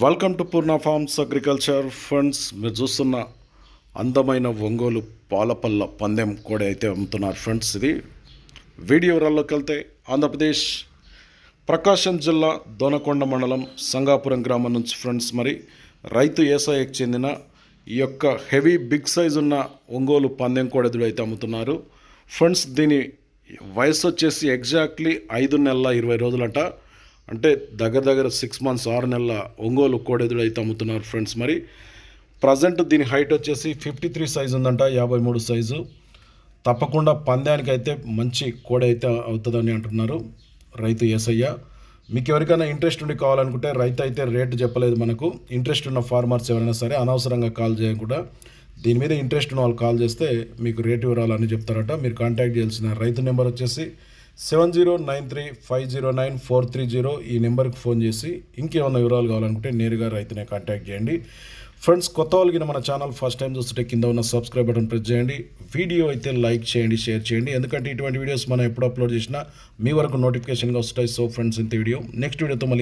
Welcome to Purna farms agriculture funds మీరు చూస్తున్న అందమైన ఒంగోలు పాలపల్ల పందెం కూడా అయితే అమ్ముతున్నారు ఫ్రెండ్స్ ఇది. వీడియో వివరాల్లోకి వెళ్తే ఆంధ్రప్రదేశ్ ప్రకాశం జిల్లా దోనకొండ మండలం సంగాపురం గ్రామం నుంచి ఫ్రెండ్స్ మరి రైతు ఏసాయికి చెందిన ఈ యొక్క హెవీ బిగ్ సైజ్ ఉన్న ఒంగోలు పందెం కోడెదుడు అయితే అమ్ముతున్నారు. ఫ్రెండ్స్ దీని వయసు వచ్చేసి ఎగ్జాక్ట్లీ ఐదు నెలల ఇరవై రోజులంట. అంటే దగ్గర దగ్గర సిక్స్ మంత్స్ ఆరు నెలల ఒంగోలు కోడెదుడు అయితే అమ్ముతున్నారు ఫ్రెండ్స్ మరి ప్రజెంట్ దీని హైట్ వచ్చేసి ఫిఫ్టీ త్రీ సైజు ఉందంట యాభై మూడు సైజు తప్పకుండా పందానికి అయితే మంచి కోడ అయితే అవుతుందని అంటున్నారు రైతు ఏసయ్య. మీకు ఎవరికైనా ఇంట్రెస్ట్ ఉండి కావాలనుకుంటే రైతు అయితే రేటు చెప్పలేదు మనకు. ఇంట్రెస్ట్ ఉన్న ఫార్మర్స్ ఎవరైనా సరే అనవసరంగా కాల్ చేయకుండా దీని మీద ఇంట్రెస్ట్ ఉన్న వాళ్ళు కాల్ చేస్తే మీకు రేటు వివరాలని చెప్తారట. మీరు కాంటాక్ట్ చేయాల్సిన రైతు నెంబర్ వచ్చేసి seven zero nine three five zero nine four three zero ఈ నెంబర్కి ఫోన్ చేసి ఇంకేమైనా వివరాలు కావాలనుకుంటే నేరుగా రైతునే కాంటాక్ట్ చేయండి. ఫ్రెండ్స్ కొత్త వాళ్ళకి మన ఛానల్ ఫస్ట్ టైం చూస్తుంటే కింద ఉన్న సబ్స్క్రైబ్ బటన్ ప్రెస్ చేయండి. వీడియో అయితే లైక్ చేయండి షేర్ చేయండి. ఎందుకంటే ఇటువంటి వీడియోస్ మనం ఎప్పుడు అప్లోడ్ చేసినా మీ వరకు నోటిఫికేషన్గా వస్తాయి. సో ఫ్రెండ్స్ ఇంత వీడియో. నెక్స్ట్ వీడియోతో మళ్ళీ